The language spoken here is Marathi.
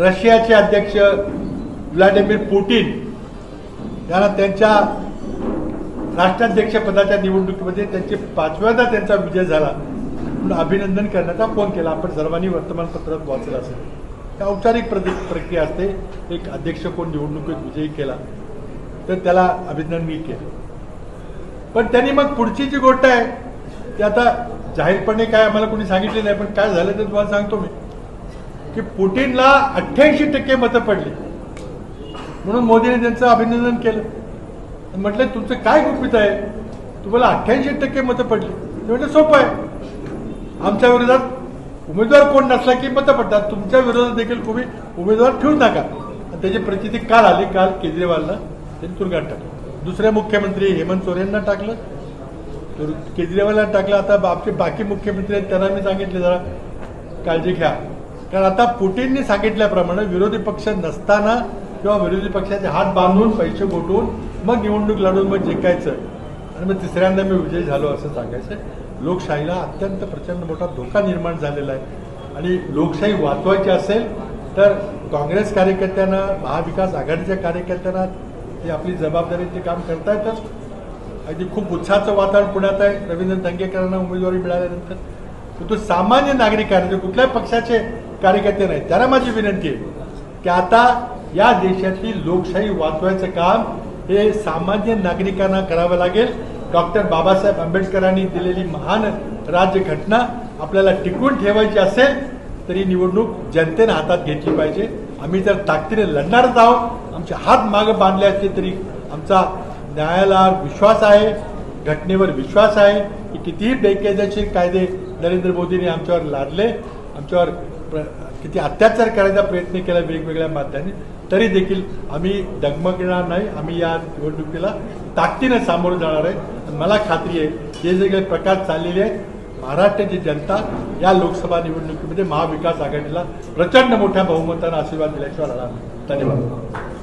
रशियाचे अध्यक्ष व्लादिमीर पुटिन यांना त्यांच्या राष्ट्राध्यक्षपदाच्या निवडणुकीमध्ये त्यांचे पाचव्यांदा त्यांचा विजय झाला म्हणून अभिनंदन करण्याचा फोन केला. आपण सर्वांनी वर्तमानपत्रात वाचलं असेल. त्या औपचारिक प्रक्रिया असते. एक अध्यक्ष कोण निवडणुकीत विजयी केला तर त्याला अभिनंदन मी केलं. पण त्यांनी मग पुढची जी गोष्ट आहे ती आता जाहीरपणे काय आम्हाला कोणी सांगितले नाही पण काय झालं ते तुम्हाला सांगतो मी. की पुटिनला अठ्ठ्याऐंशी टक्के मतं पडली. म्हणून मोदीने त्यांचं अभिनंदन केलं. म्हटलं तुमचं काय गुपित आहे? तुम्हाला अठ्ठ्याऐंशी टक्के मतं पडली. ते म्हटलं सोपं आहे. आमच्या विरोधात उमेदवार कोण नसला की मतं पडतात. तुमच्या विरोधात देखील तुम्ही उमेदवार ठेवू टाका. त्याची प्रचिती काल आली. काल केजरीवालला त्यांनी तुरुंगात टाकलं. दुसरे मुख्यमंत्री हेमंत सोरेनना टाकलं. तर केजरीवालला टाकलं. आता आमचे बाकी मुख्यमंत्री आहेत त्यांना मी सांगितले जरा काळजी घ्या. कारण आता पुटींनी सांगितल्याप्रमाणे विरोधी पक्ष नसताना किंवा विरोधी पक्षाचे हात बांधून पैसे गोठवून मग निवडणूक लढून मग जिंकायचं. आणि मग तिसऱ्यांदा मी विजयी झालो असं सांगायचं. लोकशाहीला अत्यंत प्रचंड मोठा धोका निर्माण झालेला आहे. आणि लोकशाही वाचवायची असेल तर काँग्रेस कार्यकर्त्यांना महाविकास आघाडीच्या कार्यकर्त्यांना ते आपली जबाबदारी ते काम करतायतच. अगदी खूप उत्साहाचं वातावरण पुण्यात आहे. रवींद्र दंगेकरांना उमेदवारी मिळाल्यानंतर. तो सामान्य नागरिकांना जे म्हणजे कुठल्याही पक्षाचे कार्यकर्ते नाहीत त्यांना माझी विनंती आहे की आता या देशातली लोकशाही वाचवायचं काम हे सामान्य नागरिकांना करावं लागेल. डॉक्टर बाबासाहेब आंबेडकरांनी दिलेली महान राज्यघटना आपल्याला टिकवून ठेवायची असेल तर ही निवडणूक जनतेनं हातात घेतली पाहिजे. आम्ही जर ताकदीने लढणारच आहोत आमचे हात मागं बांधले असले तरी आमचा न्यायाला विश्वास आहे घटनेवर विश्वास आहे की कितीही बेकायदेशीर कायदे नरेंद्र मोदींनी आमच्यावर लादले आमच्यावर किती अत्याचार करायचा प्रयत्न केला वेगवेगळ्या माध्यमांनी तरी देखील आम्ही डगमगणार नाही. आम्ही या निवडणुकीला ताकदीनं सामोरं जाणार आहे. मला खात्री आहे हे जे काही प्रकार चाललेले आहेत महाराष्ट्राची जनता या लोकसभा निवडणुकीमध्ये महाविकास आघाडीला प्रचंड मोठ्या बहुमतानं आशीर्वाद दिल्याशिवाय राहणार धन्यवाद.